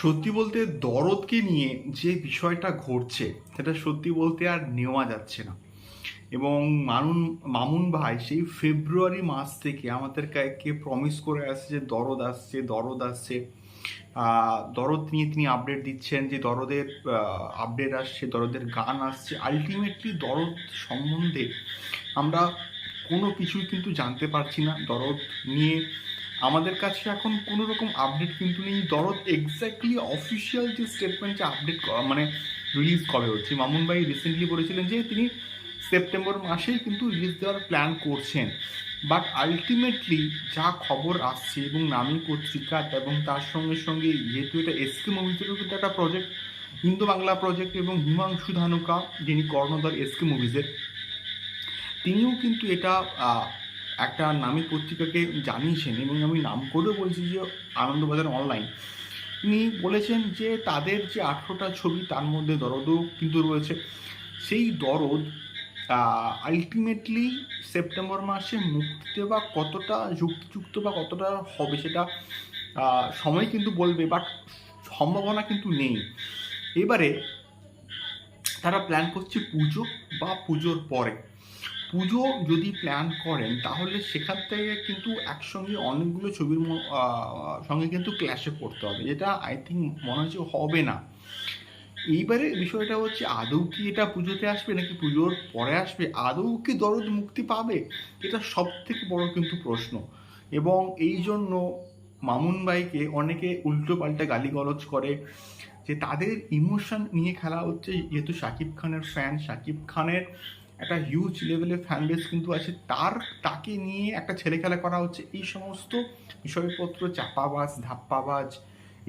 সত্যি বলতে দরদকে নিয়ে যে বিষয়টা ঘটছে, সেটা সত্যি বলতে আর নেওয়া যাচ্ছে না। এবং মানুন, মামুন ভাই সেই ফেব্রুয়ারি মাস থেকে আমাদের আমাদেরকে প্রমিস করে আসছে যে দরদ আসছে দরদ আসছে। দরদ নিয়ে তিনি আপডেট দিচ্ছেন যে দরদের আপডেট আসছে, দরদের গান আসছে। আলটিমেটলি দরদ সম্বন্ধে আমরা কোনো কিছুই কিন্তু জানতে পারছি না। দরদ নিয়ে আমাদের কাছে এখন কোনো রকম আপডেট কিন্তু নেই। দরদ এক্স্যাক্টলি অফিসিয়াল যে স্টেটমেন্ট যে আপডেট মানে রিলিজ কবে হচ্ছে? মামুন ভাই রিসেন্টলি বলেছিলেন যে তিনি সেপ্টেম্বর মাসেই কিন্তু রিলিজ দেওয়ার প্ল্যান করছেন। বাট আলটিমেটলি যা খবর আসছে এবং নামী পত্রিকা এবং তার সঙ্গে সঙ্গে যেহেতু এটা এসকে মুভিজেরও কিন্তু একটা প্রজেক্ট হিন্দু বাংলা প্রজেক্ট এবং হিমাংশু ধানুকা যিনি কর্ণধার এসকে মুভিজের তিনিও কিন্তু এটা একটা নামী পত্রিকাকে জানিয়েছেন এবং আমি নাম করেও বলছি যে আনন্দবাজার অনলাইন তিনি বলেছেন যে তাদের যে আঠেরোটা ছবি তার মধ্যে দরদও কিন্তু রয়েছে। সেই দরদ আলটিমেটলি সেপ্টেম্বর মাসে মুক্তি দেওয়া কতটা যুক্তিযুক্ত বা কতটা হবে সেটা সময় কিন্তু বলবে বাট সম্ভাবনা কিন্তু নেই। এবারে তারা প্ল্যান করছে পুজো বা পুজোর পরে। পুজো যদি প্ল্যান করেন, তাহলে সেখান থেকে কিন্তু একসঙ্গে অনেকগুলো ছবির সঙ্গে কিন্তু ক্ল্যাশে পড়তে হবে, যেটা আই থিঙ্ক মনে হচ্ছে হবে না। এইবারে বিষয়টা হচ্ছে, আদৌ কি এটা পুজোতে আসবে নাকি পুজোর পরে আসবে? আদৌ কি দরদ মুক্তি পাবে? এটা সব থেকে বড় কিন্তু প্রশ্ন। এবং এই জন্য মামুন ভাইকে অনেকে উল্টো পাল্টা গালিগালজ করে যে তাদের ইমোশন নিয়ে খেলা হচ্ছে, যেহেতু শাকিব খানের ফ্যান শাকিব খানের একটা হিউজ লেভেলের ফ্যান বেস কিন্তু আছে, তার, তাকে নিয়ে একটা ছেলে খেলা করা হচ্ছে, এই সমস্ত বিষয়পত্র, চাপাবাজ, ধাপ্পাবাজ,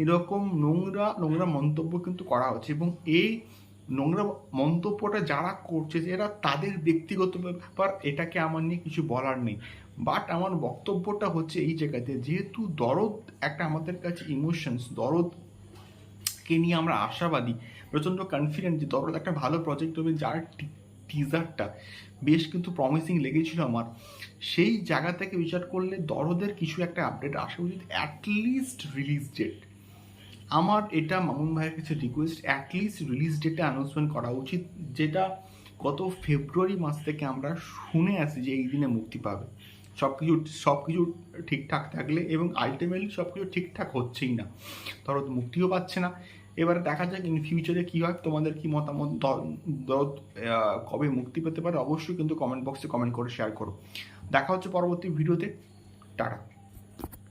এরকম নোংরা নোংরা মন্তব্য কিন্তু করা হচ্ছে এবং এই নোংরা মন্তব্যটা যারা করছে, এরা তাদের ব্যক্তিগত ব্যাপার, এটাকে আমার নিয়ে কিছু বলার নেই। বাট আমার বক্তব্যটা হচ্ছে এই জায়গাতে, যেহেতু দরদ একটা আমাদের কাছে ইমোশনস দরদ কে নিয়ে আমরা আশাবাদী, প্রচণ্ড কনফিডেন্ট যে দরদ একটা ভালো প্রজেক্ট হবে যার টিজারটা বেশ কিন্তু প্রমিসিং লেগেছিল আমার। সেই জায়গা থেকে বিচার করলে দরদের কিছু একটা আপডেট আসা উচিত অ্যাটলিস্ট রিলিজ ডেট আমার এটা মামুন ভাইয়ের কাছে রিকোয়েস্ট অ্যাটলিস্ট রিলিজ ডেটে অ্যানাউন্সমেন্ট করা উচিত, যেটা গত ফেব্রুয়ারি মাস থেকে আমরা শুনে আসি যে এই দিনে মুক্তি পাবে। সব কিছু সব কিছু ঠিকঠাক থাকলে এবং আলটিমেটলি সব কিছু ঠিকঠাক হচ্ছেই না। ধরো মুক্তিও পাচ্ছে না। এবারে দেখা যাক ইন ফিউচারে কী হয়, তোমাদের কি মতামত? কবে মুক্তি পেতে পারে? অবশ্যই কিন্তু কমেন্ট বক্সে কমেন্ট করে শেয়ার করো। দেখা হচ্ছে পরবর্তী ভিডিওতে টাটা।